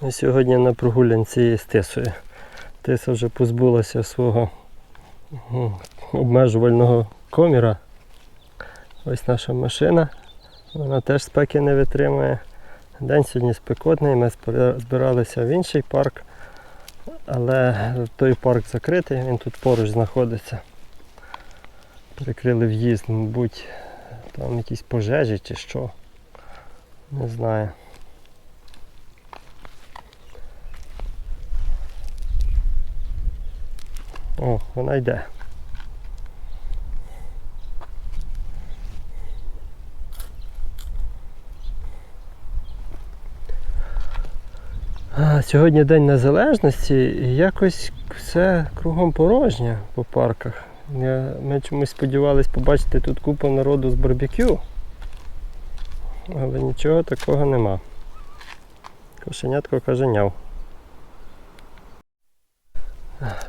Ми сьогодні на прогулянці з Тисою. Тиса вже позбулася свого обмежувального коміра. Ось наша машина. Вона теж спеки не витримує. День сьогодні спекотний, ми збиралися в інший парк, але той парк закритий, він тут поруч знаходиться. Перекрили в'їзд, мабуть, там якісь пожежі чи що. Не знаю. О, вона йде. А, Сьогодні День Незалежності і якось все кругом порожнє по парках. Ми чомусь сподівалися побачити тут купу народу з барбекю, але нічого такого нема. Кошенятко каже няв.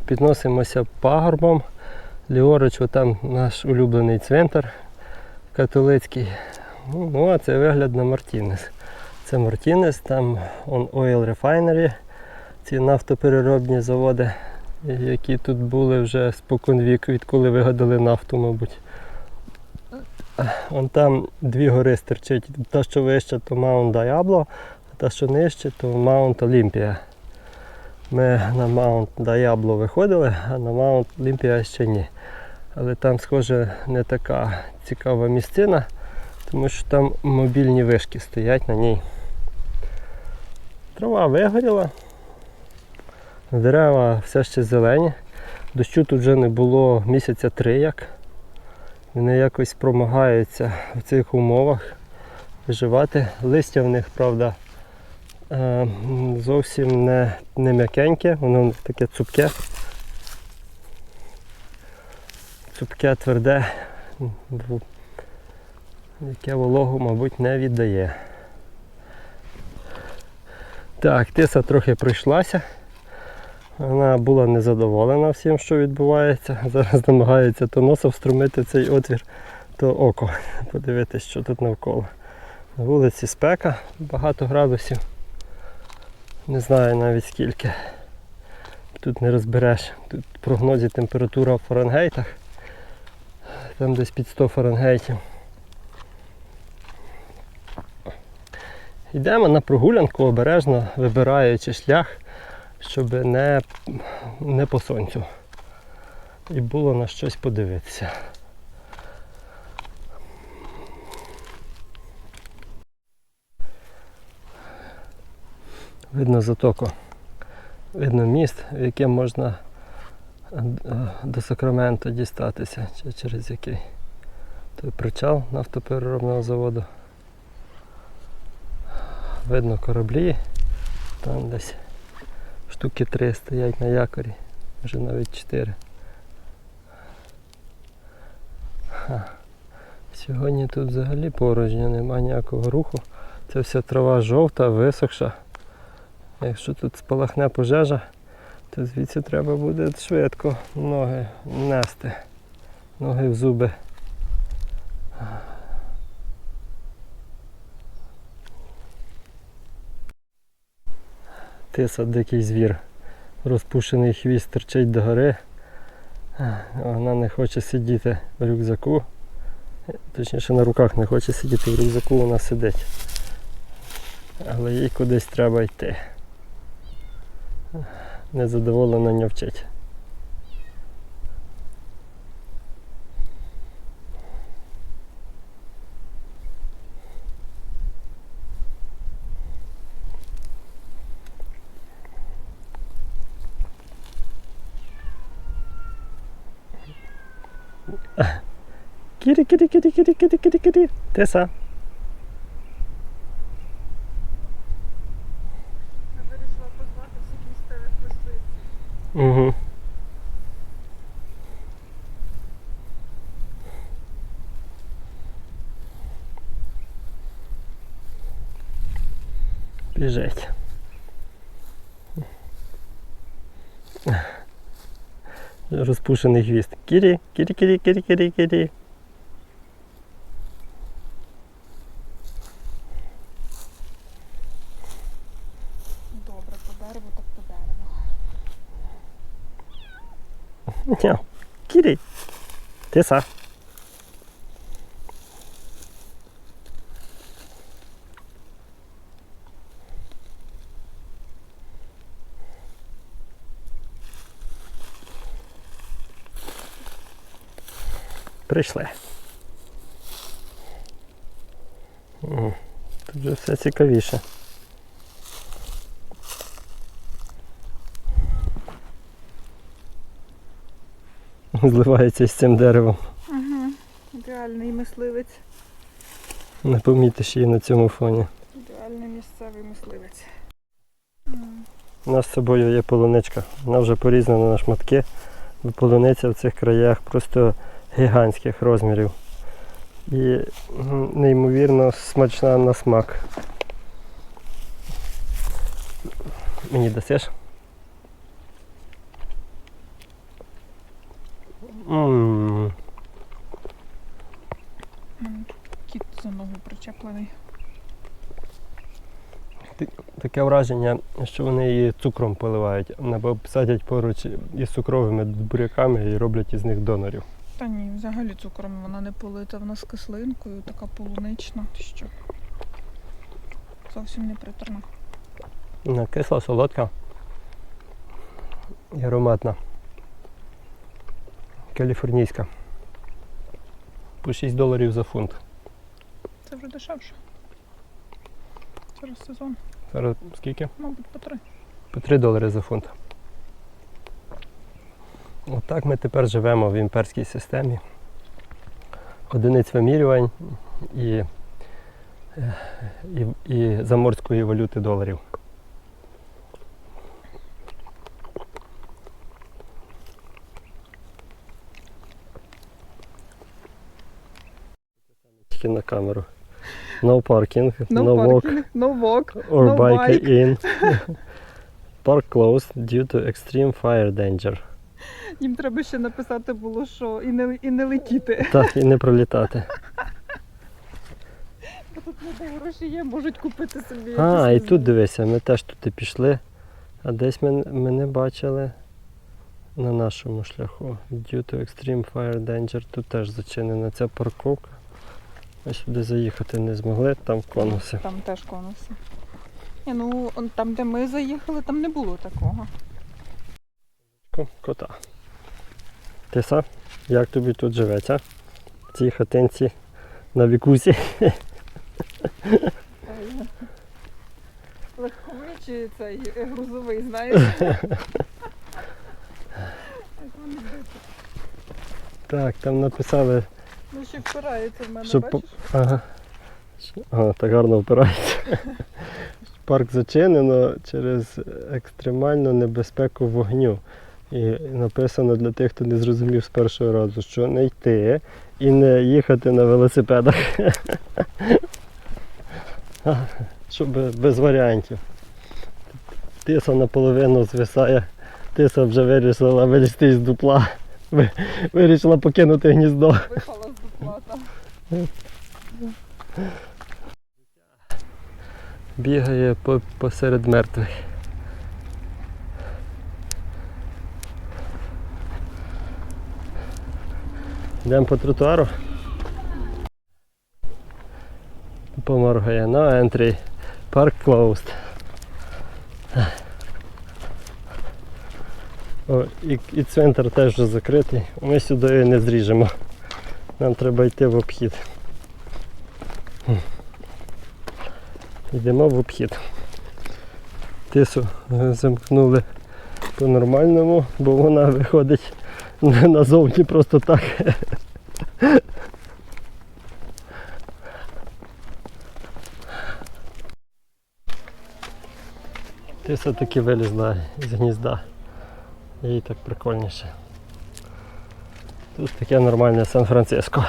Підносимося пагорбом. Ліворуч, там наш улюблений цвинтар католицький. Ну, ну, а це вигляд на Мартінес. Це Мартінес, там он Oil Refinery, ці нафтопереробні заводи, які тут були вже спокон вік, відколи вигадали нафту, мабуть. Вон там дві гори стирчить. Та, що вище, то Маунт Diablo, а та, що нижче, то Маунт Олімпія. Ми на Маунт Diablo виходили, а на Маунт Олімпія ще ні. Але там, схоже, не така цікава місцина, тому що там мобільні вишки стоять на ній. Трава вигоріла, дерева все ще зелені. Дощу тут вже не було місяця три як. Вони якось промагаються в цих умовах виживати. Листя в них, правда, зовсім не, не м'якеньке, воно таке цупке. Цупке, тверде, яке вологу, мабуть, не віддає. Так, тиса трохи пройшлася. Вона була незадоволена всім, що відбувається. Зараз намагається то носа вструмити цей отвір, то око. Подивитись, що тут навколо. На вулиці спека, багато градусів. Не знаю навіть скільки. Тут не розбереш. Тут в прогнозі температура в Фаренгейтах. Там десь під 100 Фаренгейтів. Йдемо на прогулянку обережно, вибираючи шлях, щоб не, не по сонцю. І було на щось подивитися. Видно затоку. Видно міст, в яке можна е, до Сакраменту дістатися, чи через який. Той причал нафтопереробного заводу. Видно кораблі, там десь штуки три стоять на якорі, вже навіть чотири. Сьогодні тут взагалі порожньо, нема ніякого руху. Це вся трава жовта, висохша. Якщо тут спалахне пожежа, то звідси треба буде швидко ноги нести. Ноги в зуби. Тиса дикий звір. Розпушений хвіст терчить догори. Вона не хоче сидіти в рюкзаку. Точніше на руках не хоче сидіти в рюкзаку, вона сидить. Але їй кудись треба йти. Незадоволена нявчить. Кірі, кірі, кірі, кірі, кірі, кірі, кірі. Теса. Біжить. Розпушений хвіст. Кірі, кірі, кірі, кірі, кірі, кірі. Добре. дерево, так то дерево. Ня. Кірій. Тиса. Прийшли. Тут вже все цікавіше. Зливається з цим деревом. Угу. Ідеальний мисливець. Не помітиш її на цьому фоні. Ідеальний місцевий мисливець. У нас з собою є полуничка. Вона вже порізана на шматки. Полуниця в цих краях просто гігантських розмірів. І неймовірно смачна на смак. Мені дасиш? Кіт за ногу причеплений. Таке враження, що вони її цукром поливають, або садять поруч із цукровими буряками і роблять із них донорів. Та ні, взагалі цукром вона не полита, вона з кислинкою, така полунична. Що? Зовсім не приторна. Вона кисла, солодка і ароматна. Каліфорнійська. По 6 доларів за фунт. Це вже дешевше. Зараз сезон, Зараз скільки? мабуть, по три. По 3 долари за фунт. Отак ми тепер живемо в імперській системі. Одиниць вимірювань і, і, і заморської валюти доларів. Тільки на камеру. No parking, no, walk no walk. or no bike bike. in. Park closed due to extreme fire danger. Їм треба ще написати було, що і не, і не летіти. Так, і не пролітати. Бо тут люди гроші є, можуть купити собі. А, і тут дивися, ми теж туди пішли, а десь ми, ми не бачили на нашому шляху. Due to extreme fire danger. Тут теж зачинена ця парковка. Ми сюди заїхати не змогли, там конуси. Там теж конуси. Ні, ну там, де ми заїхали, там не було такого. Ко- Кота. Тиса, як тобі тут живеться? В цій хатинці на вікусі. Легковий чи цей грузовий, знаєш? Так, там написали, Ну ще впирається в мене, по- бачиш? ага. Ага, так гарно впирається. Парк зачинено через екстремальну небезпеку вогню. І написано для тих, хто не зрозумів з першого разу, що не йти і не їхати на велосипедах. Щоб без варіантів. Тиса наполовину звисає. Тиса вже вирішила вилізти з дупла. Вирішила покинути гніздо. Випала з дуплата. Бігає посеред мертвих. Йдемо по тротуару. Поморгає. No entry. Park closed. О, і, і центр теж вже закритий. Ми сюди не зріжемо. Нам треба йти в обхід. Йдемо в обхід. Тису е, замкнули по-нормальному, бо вона виходить на- назовні просто так. Тиса таки вилізла з гнізда. Їй так прикольніше. Тут таке нормальне Сан-Франциско.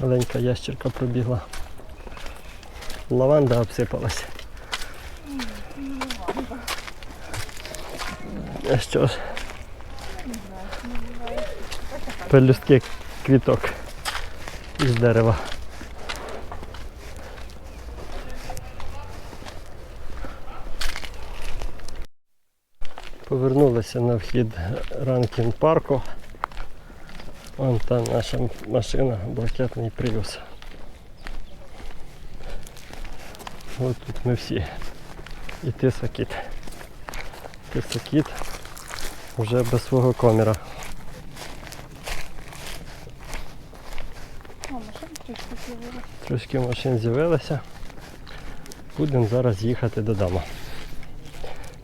Маленька ящерка пробігла. Лаванда обсипалась. А що ж? Пелюстки квіток. із дерева. Повернулися на вхід ранкін парку. Вон там наша машина, блакитний приус. Ось тут ми всі. І тисакіт. Тисакіт вже без свого коміра. О, машина трішки. Трошки машин з'явилося. Будемо зараз їхати додому.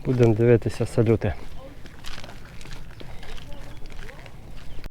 Будемо дивитися салюти.